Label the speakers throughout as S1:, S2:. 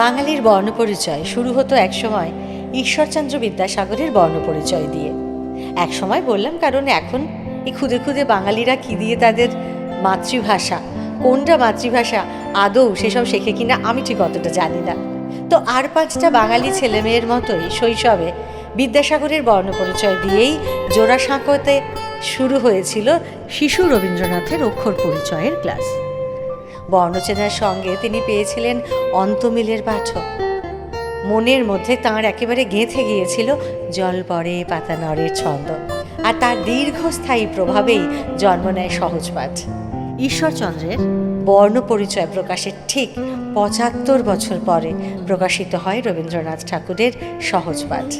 S1: বাঙালির বর্ণপরিচয় শুরু হতো একসময় ঈশ্বরচন্দ্র বিদ্যাসাগরের বর্ণপরিচয় দিয়ে। একসময় বললাম, কারণ এখন এই খুদে খুদে বাঙালিরা কি দিয়ে তাদের মাতৃভাষা, কোনটা মাতৃভাষা, আদৌ সেসব শেখে কিনা আমি ঠিক অতটা জানি না। তো আর পাঁচটা বাঙালি ছেলেমেয়ের মতোই শৈশবে বিদ্যাসাগরের বর্ণপরিচয় দিয়েই জোড়াসাঁকোতে শুরু হয়েছিল শিশু রবীন্দ্রনাথের অক্ষর পরিচয়ের ক্লাস। বর্ণচেনার সঙ্গে তিনি পেয়েছিলেন অন্তমিলের পাঠক। মনের মধ্যে তাঁর একেবারে গেঁথে গিয়েছিল জল পরে পাতা নড়ের ছন্দ। আর তার দীর্ঘস্থায়ী প্রভাবেই জন্ম নেয় সহজপাঠ। ঈশ্বরচন্দ্রের বর্ণ পরিচয় প্রকাশের ঠিক পঁচাত্তর বছর পরে প্রকাশিত হয় রবীন্দ্রনাথ ঠাকুরের সহজপাঠ।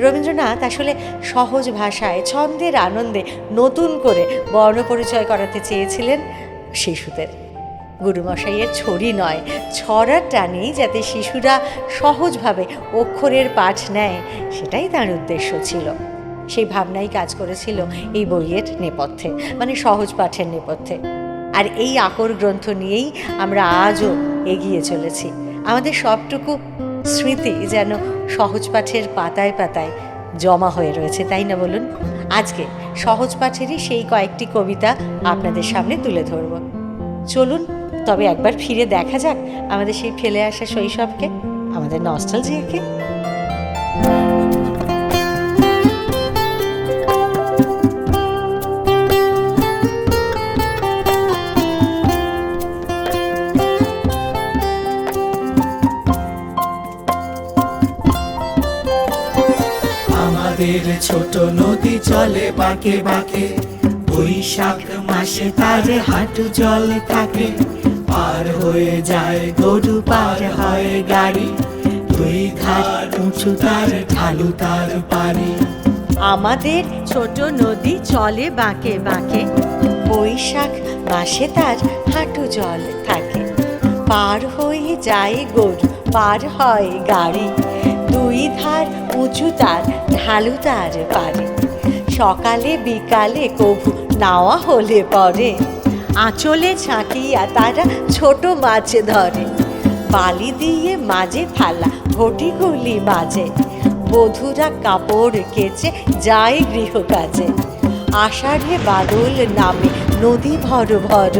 S1: রবীন্দ্রনাথ আসলে সহজ ভাষায় ছন্দের আনন্দে নতুন করে বর্ণ পরিচয় করাতে চেয়েছিলেন শিশুদের। গুরুমশাইয়ের ছড়ি নয় ছড়ার টানেই যাতে শিশুরা সহজভাবে অক্ষরের পাঠ নেয়, সেটাই তার উদ্দেশ্য ছিল। সেই ভাবনাই কাজ করেছিল এই বইয়ের নেপথ্যে মানে সহজ পাঠের নেপথ্যে। আর এই আকর গ্রন্থ নিয়েই আমরা আজও এগিয়ে চলেছি। আমাদের সবটুকু স্মৃতি যেন সহজ পাঠের পাতায় পাতায় জমা হয়ে রয়েছে, তাই না বলুন? আজকে সহজ পাঠেরই সেই কয়েকটি কবিতা আপনাদের সামনে তুলে ধরব। চলুন তবে একবার ফিরে দেখা যাক আমাদের সেই ফেলে আসা শৈশবকে, আমাদের নস্টালজিয়াকে
S2: আমাদের ছোট নদী চলে বাঁকে বাঁকে, বৈশাখ মাসে তার হাঁটু জল থাকে। পার হয়ে যায়, গরু পার হয় গাড়ি। দুই ধার উঁচু তার, ঢালু তার পারি
S1: আমাদের ছোট নদী চলে বাঁকে বাঁকে, বৈশাখ মাসে তার হাঁটু জল থাকে। পার হয়ে যায় গরু, পার হয় গাড়ি। দুই ধার উঁচু তার, ঢালু তার পারে সকালে বিকালে কভু, নাওয়া হলে পরে। আঁচলে ছাঁকিয়া তারা ছোট মাছ ধরে। বালি দিয়ে মাঝে থালা ঘটিগুলি মাঝে বধুরা কাপড় কেচে যায় গৃহ কাজে আষাঢ়ে বাদল নামে, নদী ভর ভর।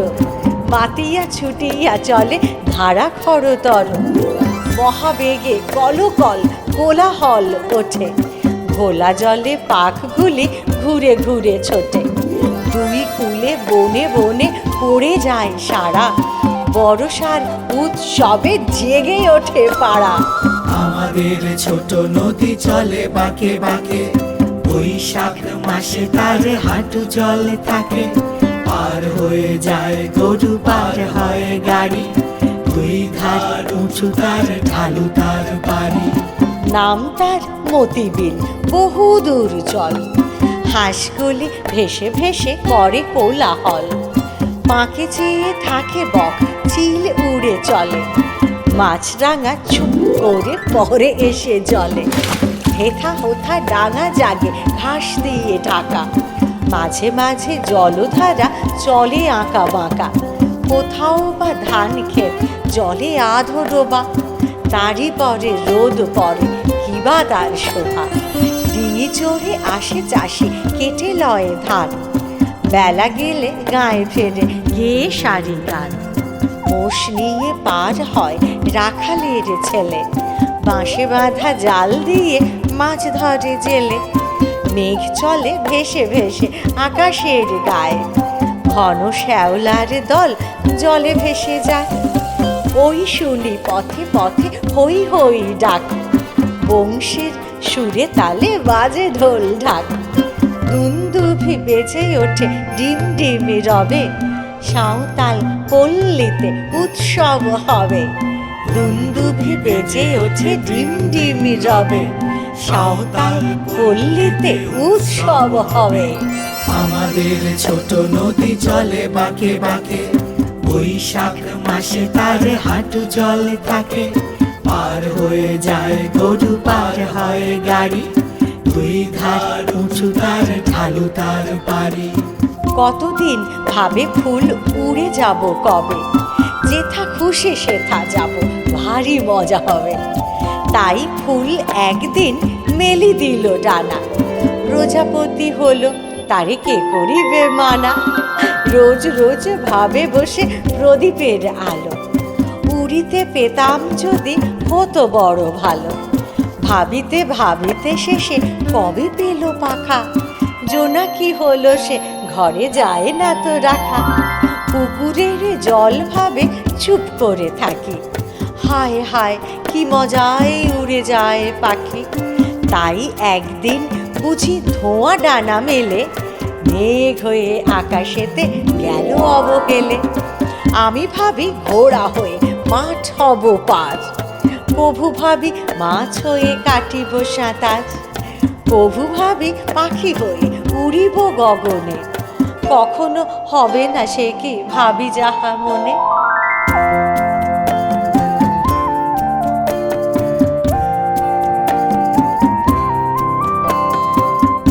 S1: মাতিয়া ছুটিয়া চলে ধারা খরতর মহাবেগে কলকল কোলাহল ওঠে। ঘোলা জলে পাখগুলি ঘুরে ঘুরে ছোটে। দুই কুলে বনে বনে পড়ে যায় সারা। বড়সার উৎসবে জেগে ওঠে পাড়া।
S2: আমাদের ছোট নদী চলে বাঁকে বাঁকে। বৈশাখ মাসে তার হাঁটু জল থাকে। পার হয়ে যায় গরু পার হয় গাড়ি। দুই ধার উঁচু তার ঢালু তার পারি
S1: নাম তার মতিবিল বহুদূর চল। হাঁসগুলি ভেসে ভেসে করে কোলাহল। পাকে চেয়ে থাকে বক, চিল উড়ে চলে। মাছরাঙা চুপ করে পরে এসে জলে। হেথা হোথা ডাঙা জাগে, ঘাস দিয়ে ঢাকা। মাঝে মাঝে জলধারা চলে আঁকা বাঁকা। কোথাও বা ধান ক্ষেত জলে আধো ডোবা। তারই পরে রোদ পরে কিবা তার শোভা। ডিঙি চড়ে আসে চাষি, কেটে লয়ে ধান। বেলা গেলে গায়ে ফেরে গেয়ে সারি গান মোষ নিয়ে পার হয় রাখালের ছেলে। বাঁশে বাঁধা জাল দিয়ে মাছ ধরে জেলে। মেঘ চলে ভেসে ভেসে আকাশের গায়ে। ঘন শ্যাওলার দল জলে ভেসে যায়। ওই শুনি পথে পথে হই হই ডাক। বংশীর সুরে তালে বাজে ঢোল ঢাক। দুন্দুভি বেজে ওঠে ডিম ডিমি রবে। সাঁওতাল পল্লীতে উৎসব হবে। দুন্দুভি বেজে ওঠে ডিম ডিমি রবে। সাঁওতাল পল্লীতে উৎসব হবে।
S2: আমাদের ছোট নদী চলে বাঁকে বাঁকে। বৈশাখ মাসে তার হাঁটু জল থাকে। পার হয়ে যায় গরু, পার হয় গাড়ি। দুই ধার উঁচু তার ঢালু তার পারি
S1: কতদিন ভাবে ফুল উড়ে যাব কবে? যেথা খুশি সেথা যাব, ভারী মজা হবে। তাই ফুল একদিন মেলি দিল ডানা। প্রজাপতি হলো, তারে কে করিবে মানা? রোজ রোজ ভাবে বসে প্রদীপের আলো। উড়িতে পেতাম যদি হতো বড় ভালো। ভাবিতে ভাবিতে শেষে কবে পেল পাখা? জোনা জোনাকি হলো সে? ঘরে যায় না তো রাখা। পুকুরের জল ভাবে চুপ করে থাকি। হায় হায়, কি মজায় উড়ে যায় পাখি। তাই একদিন বুঝি ধোঁয়া ডানা মেলে। মেঘ হয়ে আকাশেতে গেল অবহেলে। আমি ভাবি ঘোড়া হয়ে মাঠ হব পার। কভু ভাবি মাছ হয়ে কাটিব সাঁতার। কভু ভাবি, পাখি হয়ে উড়িব গগনে। কখনো হবে না সে কি, ভাবি যাহা মনে।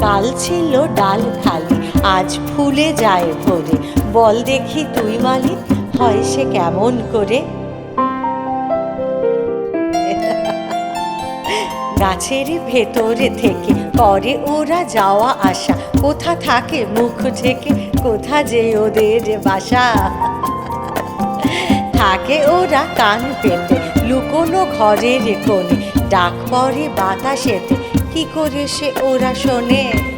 S1: কাল ছিল ডাল খালি, আজ ফুলে যায় ভরে। বল দেখি তুই মালিক হয় সে কেমন করে? গাছের ভেতরে থেকে করে ওরা যাওয়া আসা। কোথা থাকে মুখ থেকে কোথা যে ওদের বাসা। থাকে ওরা কান পেতে, লুকোনো ঘরের কোণে। ডাক পরে বাতাসেতে, কি করে সে ওরা শোনে?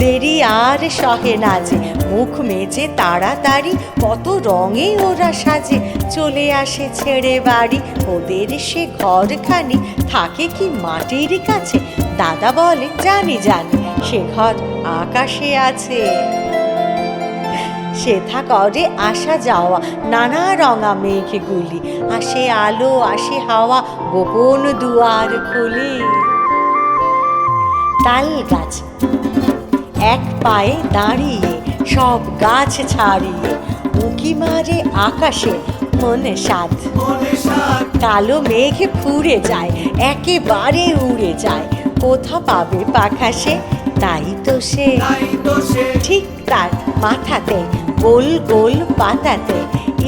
S1: দেরি আর সহে না যে মুখ মেজে তাড়াতাড়ি কত রঙে ওরা সাজে। চলে আসে ছেড়ে বাড়ি, ওদের সে ঘরখানি থাকে কি মাটির কাছে? দাদা বলে, জানি জানি, সে ঘর আকাশে আছে। সেথা করে আসা যাওয়া, নানা রঙা মেঘগুলি, আসে আলো, আসে হাওয়া, গোপন দুয়ার খুলি। তাল গাছ এক পায়ে দাঁড়িয়ে সব গাছ ছাড়িয়ে উঁকি মারে আকাশে মনে সাধ কালো মেঘ ফুরে যায়, একেবারে উড়ে যায়। কোথা পাবে পাখা সে? তাই তো সে। ঠিক তার মাথাতে, গোল গোল পাতাতে,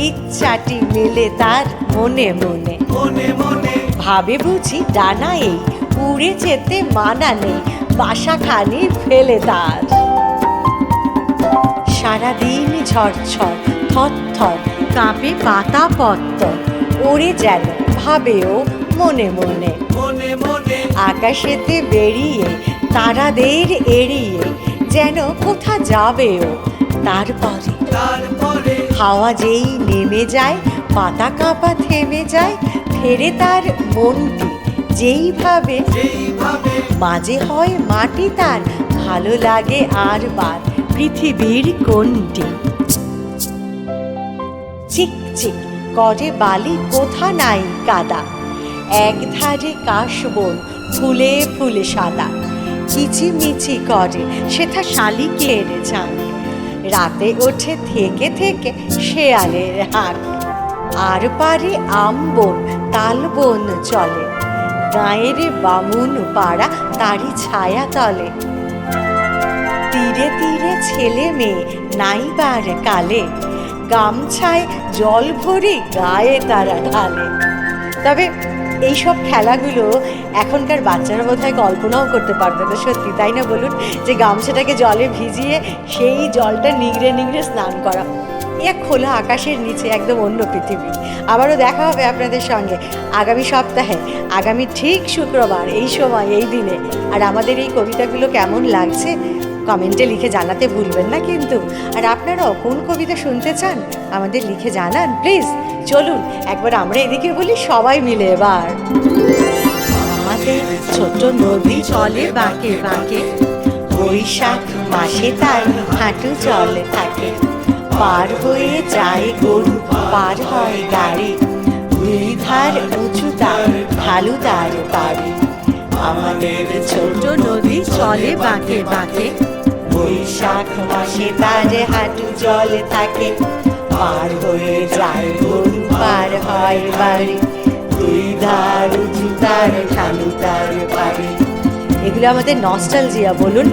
S1: ইচ্ছাটি মেলে তার মনে মনে। ভাবে বুঝি ডানা এই, উড়ে যেতে মানা নেই। বাসাখানি ফেলে তার। সারাদিন ঝরঝর থর থর কাঁপে পাতা পত্তর ওরে যেন ভাবেও মনে মনে।
S2: মনে মনে।
S1: আকাশেতে বেরিয়ে তারাদের এড়িয়ে যেন কোথা যাবেও তারপরে।
S2: তারপরে।
S1: হাওয়া যেই নেমে যায় পাতা কাঁপা থেমে যায় ফেরে তার মনটি যেইভাবে
S2: যেইভাবে
S1: মাঝে হয় মাটি তার, ভালো লাগে আর বার। পৃথিবীর কোনটি? চিক চিক, করে বালি কোথা নাই কাদা? এক ধারে কাশবন ফুলে ফুলে সাদা। কিচিমিচি করে, সেথা শালিকের ঝাঁক রাতে ওঠে থেকে থেকে শেয়ালের হাঁক আর পারে আমবন তালবন চলে। গায়ের বামুন পাড়া তারই ছায়া তলে। তীরে তীরে ছেলে মেয়ে নাইবার কালে। গামছায় জল ভরে গায়ে তারা ঢালে। তবে এইসব খেলাগুলো এখনকার বাচ্চারা বোধহয় কল্পনাও করতে পারবে না, সত্যি, তাই না বলুন? যে গামছাটাকে জলে ভিজিয়ে সেই জলটা নিংড়ে নিংড়ে স্নান করা। এক খোলা আকাশের নিচে একদম অন্য পৃথিবী। আবারও দেখা হবে আপনাদের সঙ্গে আগামী সপ্তাহে, আগামী ঠিক শুক্রবার, এই সময়, এই দিনে। আর আমাদের এই কবিতাগুলো কেমন লাগছে, কমেন্টে লিখে জানাতে ভুলবেন না কিন্তু। আর আপনারাও কোন কবিতা শুনতে চান, আমাদের লিখে জানান, প্লিজ। চলুন, একবার আমরা এদিকে বলি, সবাই মিলে এবার। ছোট নদী চলে বাঁকে বাঁকে, বৈশাখ মাসে তাই হাঁটু চলে থাকে। পার হয়ে যায় গরু, পার হয় গাড়ি। দুই ধার উঁচু তার ঢালু তার বাড়ি। আমাদের ছোট নদী চলে বাঁকে বাঁকে। বৈশাখ মাসে তার হাঁটু জলে থাকে। পার হয়ে যায় গরু, পার হয় বাড়ি। দুই ধার উঁচু তার তার বাড়ি। এগুলো আমাদের নস্টালজিয়া বলুন,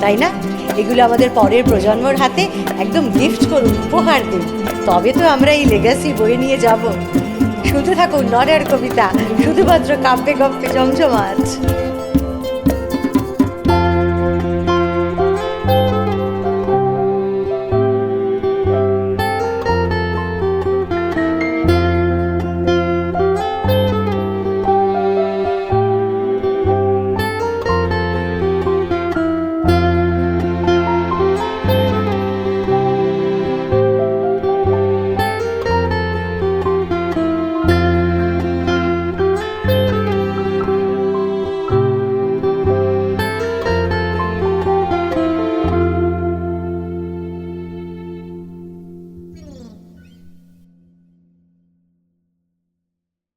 S1: তাই না? এগুলো আমাদের পরের প্রজন্মর হাতে একদম গিফট করুন, উপহার দিন। তবে তো আমরা এই লেগাসি বই নিয়ে যাব। শুধু থাকুন নরের কবিতা, শুধুমাত্র কাব্যে গপ্পে জমজমাট।